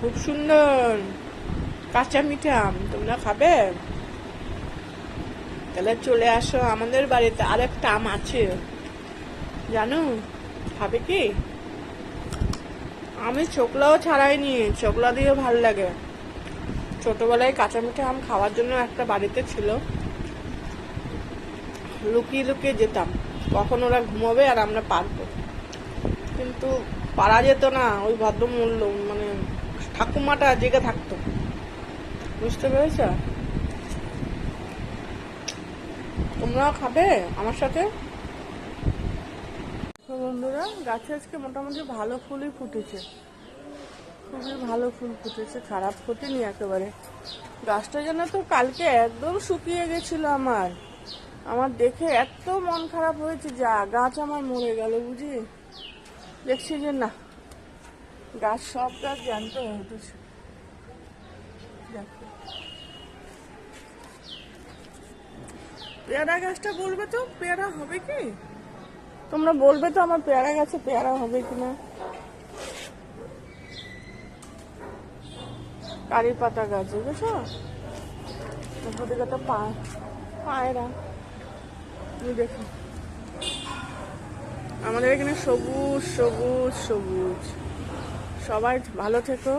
খুব সুন্দর। কাঁচা মিঠা আম, তোমরা খাবে? তাহলে চলে আসো আমাদের বাড়িতে। আর একটা আম আছে। জানো? খাবে কি? আমি ছোকলাও ছাড়াইনি ছোকলা দিয়ে ভালো লাগে। ছোটবেলায় কাঁচা মিঠা আম খাওয়ার জন্য একটা বাড়িতে ছিল। লুকিয়ে লুকিয়ে যেতাম। কখন ওরা ঘুমাবে আর আমরা পারব। কিন্তু পারা যেত না, ওই ভদ্রমূল্য মানে ঠাকুমাটা জেগে থাকতো। বুঝতে পেরেছ? তোমরাও খাবে আমার সাথে? বন্ধুরা, গাছে আজকে মোটামুটি ভালো ফুলই ফুটেছে। খুবই ভালো ফুল ফুটেছে, খারাপ ফোটেনি একেবারে। গাছটা যেন তো কালকে একদম শুকিয়ে গেছিল আমার। আমার দেখে এত মন খারাপ হয়েছে যা গাছ আমার মরে গেল বুঝি দেখছি যে না, গাছ সব গাছ জানতে হয়ে উঠেছে। পেয়ারা গাছটা বলবে তো, পেয়ারা হবে কি? তোমরা বলবে তো আমার পেয়ারা গাছে পেয়ারা হবে কিনা। কারি পাতা গাছ, বুঝেছ? ওদিকে তো পা পায়রা। দেখো। আমাদের এখানে সবুজ সবুজ সবুজ। সবাই ভালো থেকো।